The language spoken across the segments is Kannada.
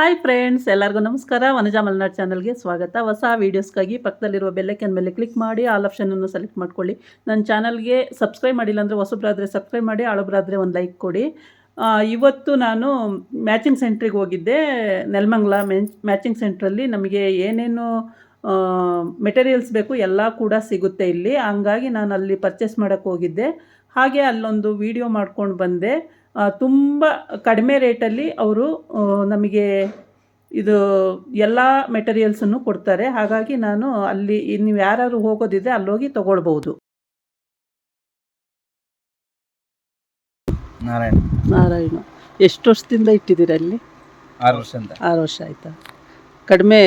ಹಾಯ್ ಫ್ರೆಂಡ್ಸ್ ಎಲ್ಲರಿಗೂ ನಮಸ್ಕಾರ. ವನಜಾ ಮಲ್ನಾಡ್ ಚಾನಲ್ಗೆ ಸ್ವಾಗತ. ಹೊಸ ವೀಡಿಯೋಸ್ಗಾಗಿ ಪಕ್ಕದಲ್ಲಿರುವ ಬೆಲ್ಲೈಕನ್ ಮೇಲೆ ಕ್ಲಿಕ್ ಮಾಡಿ ಆಲ್ ಆಪ್ಷನನ್ನು ಸೆಲೆಕ್ಟ್ ಮಾಡ್ಕೊಳ್ಳಿ. ನನ್ನ ಚಾನಲ್ಗೆ ಸಬ್ಸ್ಕ್ರೈಬ್ ಮಾಡಿಲ್ಲ ಅಂದರೆ ಹೊಸಬ್ರಾದರೆ ಸಬ್ಸ್ಕ್ರೈಬ್ ಮಾಡಿ ಹಳಬ್ರಾದರೆ ಒಂದು ಲೈಕ್ ಕೊಡಿ. ಇವತ್ತು ನಾನು ಮ್ಯಾಚಿಂಗ್ ಸೆಂಟ್ರಿಗೆ ಹೋಗಿದ್ದೆ. ನೆಲಮಂಗ್ಲ ಮ್ಯಾಚಿಂಗ್ ಸೆಂಟ್ರಲ್ಲಿ ನಮಗೆ ಏನೇನು ಮೆಟೀರಿಯಲ್ಸ್ ಬೇಕು ಎಲ್ಲ ಕೂಡ ಸಿಗುತ್ತೆ ಇಲ್ಲಿ. ಹಂಗಾಗಿ ನಾನು ಅಲ್ಲಿ ಪರ್ಚೇಸ್ ಮಾಡೋಕ್ಕೆ ಹೋಗಿದ್ದೆ. ಹಾಗೆ ಅಲ್ಲೊಂದು ವಿಡಿಯೋ ಮಾಡ್ಕೊಂಡು ಬಂದೆ. ತುಂಬ ಕಡಿಮೆ ರೇಟಲ್ಲಿ ಅವರು ನಮಗೆ ಇದು ಎಲ್ಲ ಮೆಟೀರಿಯಲ್ಸನ್ನು ಕೊಡ್ತಾರೆ. ಹಾಗಾಗಿ ನಾನು ಅಲ್ಲಿ ನೀವು ಯಾರು ಹೋಗೋದಿದ್ರೆ ಅಲ್ಲೋಗಿ ತೊಗೊಳ್ಬೋದು ನಾರಾಯಣ. ನಾರಾಯಣ. ಎಷ್ಟು ವರ್ಷದಿಂದ ಇಟ್ಟಿದ್ದೀರಾ ಅಲ್ಲಿ? ಆರು ವರ್ಷ ಅಂತ ಆರು ವರ್ಷ ಆಯ್ತಾ? ಕಡಿಮೆ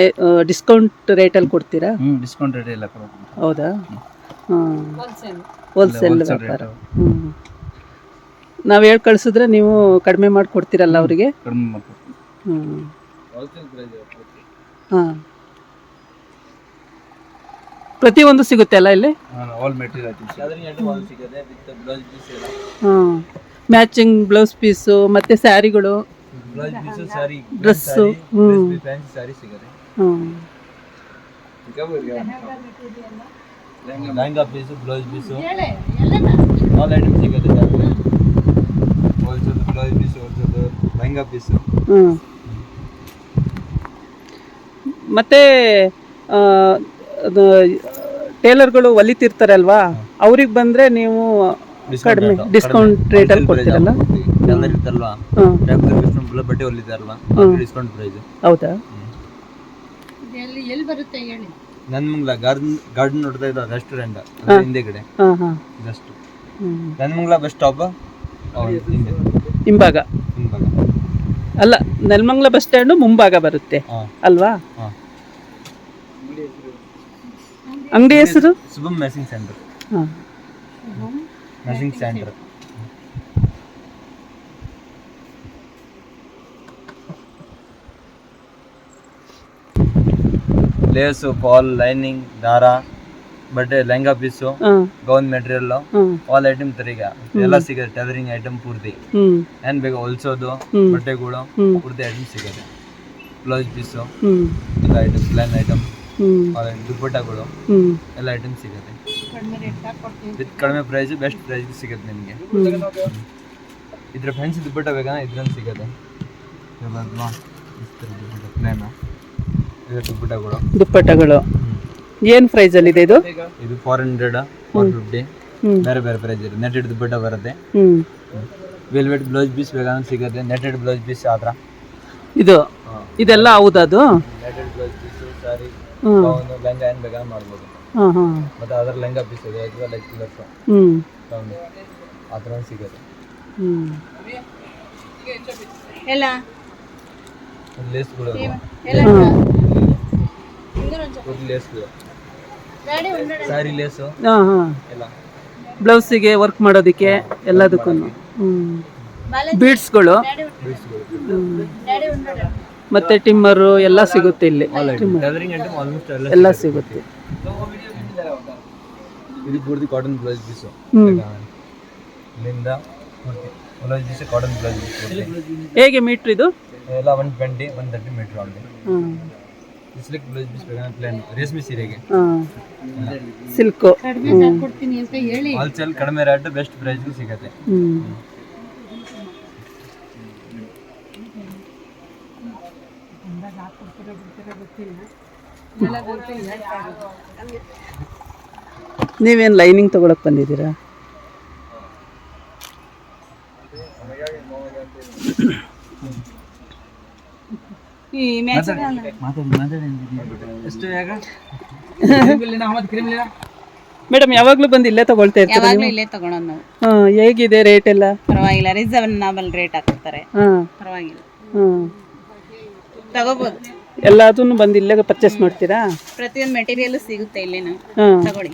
ಡಿಸ್ಕೌಂಟ್ ರೇಟಲ್ಲಿ ಕೊಡ್ತೀರಾ? ಡಿಸ್ಕೌಂಟ್ ರೇಟ್ ಎಲ್ಲ ಹೌದಾ? ಹೋಲ್ಸೇಲ್ ವ್ಯಾಪಾರ. ನಾವು ಹೇಳಿ ಕಳಿಸಿದ್ರೆ ನೀವು ಕಡಿಮೆ ಮಾಡಿ ಕೊಡ್ತೀರಲ್ಲ ಅವರಿಗೆ? ಹಾಂ. ಪ್ರತಿಯೊಂದು ಸಿಗುತ್ತೆ ಅಲ್ಲ ಇಲ್ಲಿ? ಆಲ್ ಮೆಟೀರಿಯಲ್ ಸಿಗುತ್ತೆ? ಬ್ಲೌಸ್ ಪೀಸ್ ಎಲ್ಲ. ಹಾಂ. ಮ್ಯಾಚಿಂಗ್ ಬ್ಲೌಸ್ ಪೀಸು ಮತ್ತು ಸ್ಯಾರಿಗಳು. ಬ್ಲೌಸ್ ಪೀಸ್ ಸಾರಿ ಡ್ರೆಸ್ಸು ಹ್ಞೂ ಹ್ಞೂ lehenga piece blouse piece all item ಸಿಗುತ್ತೆ wholesale blouse piece wholesale lehenga piece ಮತ್ತೆ ಟೇಲರ್ಗಳು ಹೊಲಿತಿರ್ತಾರಲ್ವಾ ಅವ್ರಿಗೆ ಬಂದ್ರೆ ನೀವು ಕಡಿಮೆ ಡಿಸ್ಕೌಂಟ್ ಅಲ್ಲಿ ಕೊಡ್ತೀರಲ್ಲ? ಎಲ್ಲರೂ ಇರ್ತಾರಲ್ವಾ? ಬಟ್ಟೆ ಹೊಲಿತಾರಲ್ವಾ ಡಿಸ್ಕೌಂಟ್ ಪ್ರೈಸ್ ಹೌದಾ? ನನ್ನ ಮುಂಗ್ಲ ಗಾರ್ಡನ್ ಗಾರ್ಡನ್ ನೋಡ್ತಾ ಇದ್ದ ರೆಸ್ಟೋರೆಂಟ್ ಹಿಂದೆ ಕಡೆ. ಹಾಂ ಹಾಂ. ಜಸ್ಟ್ ನನ್ಮಂಗ್ಲ ಬಸ್ ಸ್ಟಾಪ್ ಹಿಂದೆ. ಹಿಂಭಾಗ. ಹಿಂಭಾಗ. ಅಲ್ಲ ನೆಲಮಂಗ್ಲ ಬಸ್ ಸ್ಟ್ಯಾಂಡು ಮುಂಭಾಗ ಬರುತ್ತೆ. ಅಲ್ವಾ? ಅಂಗಡಿ ಹೆಸರು? Shubham matching centre matching centre lace fall lining ದಾರ ಬಟ್ಟೆ lehenga piece gown material all item ತರೀಗ ಎಲ್ಲ ಸಿಗುತ್ತೆ ಟೈಲರಿಂಗ್ ಐಟಮ್ ಪೂರ್ತಿ. ಏನ್ ಬೇಕು ಹೊಲ್ಸೋದು. ಬಟ್ಟೆಗಳು ಪೂರ್ತಿ ಐಟಮ್ ಸಿಗುತ್ತೆ. ಬ್ಲೌಸ್ ಪೀಸು ಎಲ್ಲ ಐಟಮ್ ಪ್ಲಾನ್ ಐಟಮ್ ದುಪ್ಪಟ್ಟಗಳು ಎಲ್ಲ ಐಟಮ್ ಸಿಗುತ್ತೆ. ವಿತ್ ಕಡಿಮೆ ಪ್ರೈಸ್ ಬೆಸ್ಟ್ ಪ್ರೈಸ್ ಸಿಗುತ್ತೆ ನಿಮಗೆ. ಇದ್ರ ಫ್ರೆಂಡ್ಸ್ ದುಪ್ಪಟ್ಟ ಬೇಕಾ? ಇದ್ರಲ್ಲಿ ಸಿಗುತ್ತೆ. ಪ್ಲಾನ್ ದುಪ್ಪಟ್ಟಗಳು. ದುಪ್ಪಟ್ಟಗಳು. ಏನು ಇದೆ ಇದು? ಇದು ಫೋರ್ ಹಂಡ್ರೆಡ್ ಫೋರ್ ಫಿಫ್ಟಿ ಬೇರೆ ಬೇರೆ ಪ್ರೈಸ್ ಇದೆ. ನೆಟೆಡ್ ದುಪ್ಪಟ್ಟ ಬರುತ್ತೆ. ಹ್ಞೂ ವೆಲ್ವೆಟ್ ಬ್ಲೌಸ್ ಪೀಸ್ ಬೇಕಾದ್ರೆ ಸಿಗುತ್ತೆ. ನೆಟ್ಟೆಡ್ ಬ್ಲೌಸ್ ಪೀಸ್ ಆ ಥರ. ಇದು? ಇದೆಲ್ಲ ಹೌದು ಅದು? ನೆಟೆಡ್ ಬ್ಲೌಸ್ ಪೀಸ್ ಸಾರಿ ಒಂದು ಲಂಗಾ ಲೆಹಂಗಾ ಏನು ಬೇಕಾದ್ರೆ ಮಾಡ್ಬೋದು. ಮತ್ತೆ ಹಾಂ. ಮತ್ತು ಅದರ ಲಂಗಾ ಪೀಸ್ ಇದೆ. ಅದು ಲೈಕ್ ಕಲರ್ಸು ಹ್ಞೂ ಗೌನು ಆ ಥರ ಸಿಗುತ್ತೆ. ಹ್ಞೂ ಲೇಸ್ಗಳು ಹಾಂ ಹಾಂ. ಬ್ಲೌಸಿಗೆ ವರ್ಕ್ ಮಾಡೋದಕ್ಕೆ ಎಲ್ಲದಕ್ಕೂ. ಹ್ಞೂ ಬೀಡ್ಸ್ಗಳು ಮತ್ತೆ ಮತ್ತು ಟಿಮ್ಮರು ಎಲ್ಲ ಸಿಗುತ್ತೆ ಇಲ್ಲಿ. ಎಲ್ಲ ಸಿಗುತ್ತೆ. ಇದು ಪೂರ್ತಿ ಕಾಟನ್ ಬ್ಲೌಸ್ ಪೀಸು ಇಲ್ಲಿಂದ ಪೂರ್ತಿ. Blouse piece cotton blouse piece ಹೇಗೆ ಮೀಟ್ರ್ ಇದು? ಎಲ್ಲ one twenty one thirty metre ಆಗಿದೆ ಹಾಂ ಇಸ್ಲಿಕ್ ಬ್ಲೌಸ್ ಪೀಸ್ ಬೇಕಾದ್ರೆ ಪ್ಲೇನ್ ರೇಷ್ಮೆ ಸೀರೆಗೆ. ಸಿಲ್ಕು. ಹೇಳಿ. ಹೋಲ್ಸೇಲ್ ಕಡಿಮೆ ರೇಟ್ ಬೆಸ್ಟ್ ಪ್ರೈಸ್ಗೆ ಸಿಗುತ್ತೆ. ನೀವೇನು ಲೈನಿಂಗ್ ತಗೊಳಕ್ ಬಂದಿದ್ದೀರಾ? ಮಾತಾಡಿ ಮಾತಾಡಿ ಎಷ್ಟು ಮೇಡಮ್ ಯಾವಾಗಲೂ ಬಂದು ಇಲ್ಲೇ ತಗೊಳ್ತಾ ಇರ್ತೀರಾ ಯಾವಾಗ್ಲೂ ಇಲ್ಲೇ ತಗೊಳೋದು ನಾವು. ಹಾಂ ಹೇಗಿದೆ ರೇಟ್ ಎಲ್ಲ? ಪರವಾಗಿಲ್ಲ ರೀಸನಬಲ್ ರೇಟ್ ಹಾಕ್ತಾರೆ ಹಾಂ. ಪರವಾಗಿಲ್ಲ. ಹಾಂ. ತಗೋಬಹುದು ಎಲ್ಲದನ್ನು ಬಂದು ಇಲ್ಲೇ ಪರ್ಚೇಸ್ ಮಾಡ್ತೀರಾ? ಪ್ರತಿಯೊಂದು ಮೆಟೀರಿಯಲ್ ಸಿಗುತ್ತೆ ಇಲ್ಲೇನು? ಹಾಂ. ತಗೊಳ್ಳಿ.